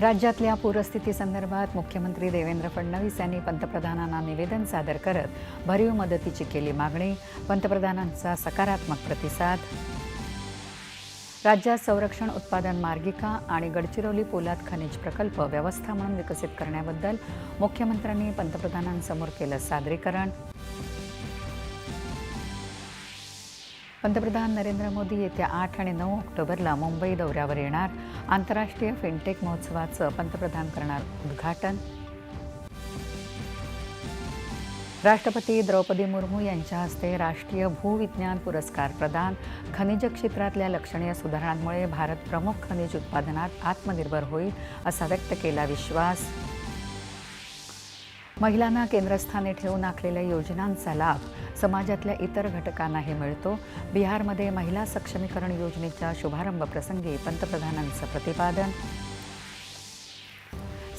राज्यातल्या पूरस्थितीसंदर्भात मुख्यमंत्री देवेंद्र फडणवीस यांनी पंतप्रधानांना निवेदन सादर करत भरीव मदतीची केली मागणी. पंतप्रधानांचा सकारात्मक प्रतिसाद. राज्यात संरक्षण उत्पादन मार्गिका आणि गडचिरोली पोलाद खनिज प्रकल्प व्यवस्था म्हणून विकसित करण्याबद्दल मुख्यमंत्र्यांनी पंतप्रधानांसमोर केलं सादरीकरण. पंतप्रधान नरेंद्र मोदी येत्या आठ आणि नऊ ऑक्टोबरला मुंबई दौऱ्यावर येणार. आंतरराष्ट्रीय फिनटेक महोत्सवाचं पंतप्रधान करणार उद्घाटन. राष्ट्रपती द्रौपदी मुर्मू यांच्या हस्ते राष्ट्रीय भूविज्ञान पुरस्कार प्रदान. खनिज क्षेत्रातल्या लक्षणीय सुधारणांमुळे भारत प्रमुख खनिज उत्पादनात आत्मनिर्भर होईल असा व्यक्त केला विश्वास. महिलांना केंद्रस्थानी ठेवून आखलेल्या योजनांचा लाभ समाजातल्या इतर घटकांनाही मिळतो. बिहारमध्ये महिला सक्षमीकरण योजनेच्या शुभारंभ प्रसंगी पंतप्रधानांचं प्रतिपादन.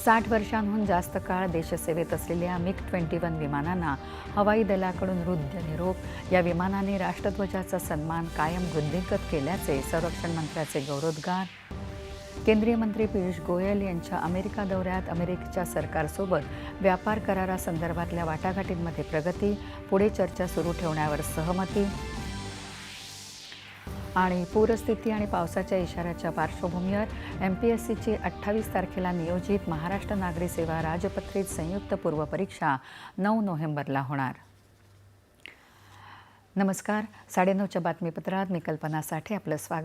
साठ वर्षांहून जास्त काळ देशसेवेत असलेल्या मिग ट्वेंटी वन विमानांना हवाई दलाकडून वृद्ध निरोप. या विमानाने राष्ट्रध्वजाचा सन्मान कायम वृद्धिंगत केल्याचे संरक्षण मंत्र्याचे गौरवोद्गार. केंद्रीय मंत्री पियुष गोयल यांच्या अमेरिका दौऱ्यात अमेरिकेच्या सरकारसोबत व्यापार करारासंदर्भातल्या वाटाघाटींमध्ये प्रगती पुढे चर्चा सुरू ठेवण्यावर सहमती. आणि पूरस्थिती आणि पावसाच्या इशाऱ्याच्या पार्श्वभूमीवर एम पी एस सीची अठ्ठावीस तारखेला नियोजित महाराष्ट्र नागरी सेवा राजपत्रित संयुक्त पूर्व परीक्षा नऊ नोव्हेंबरला होणार. नमस्कार साडेनऊच्या बातमीपत्रात मी कल्पना साठे आपलं स्वागत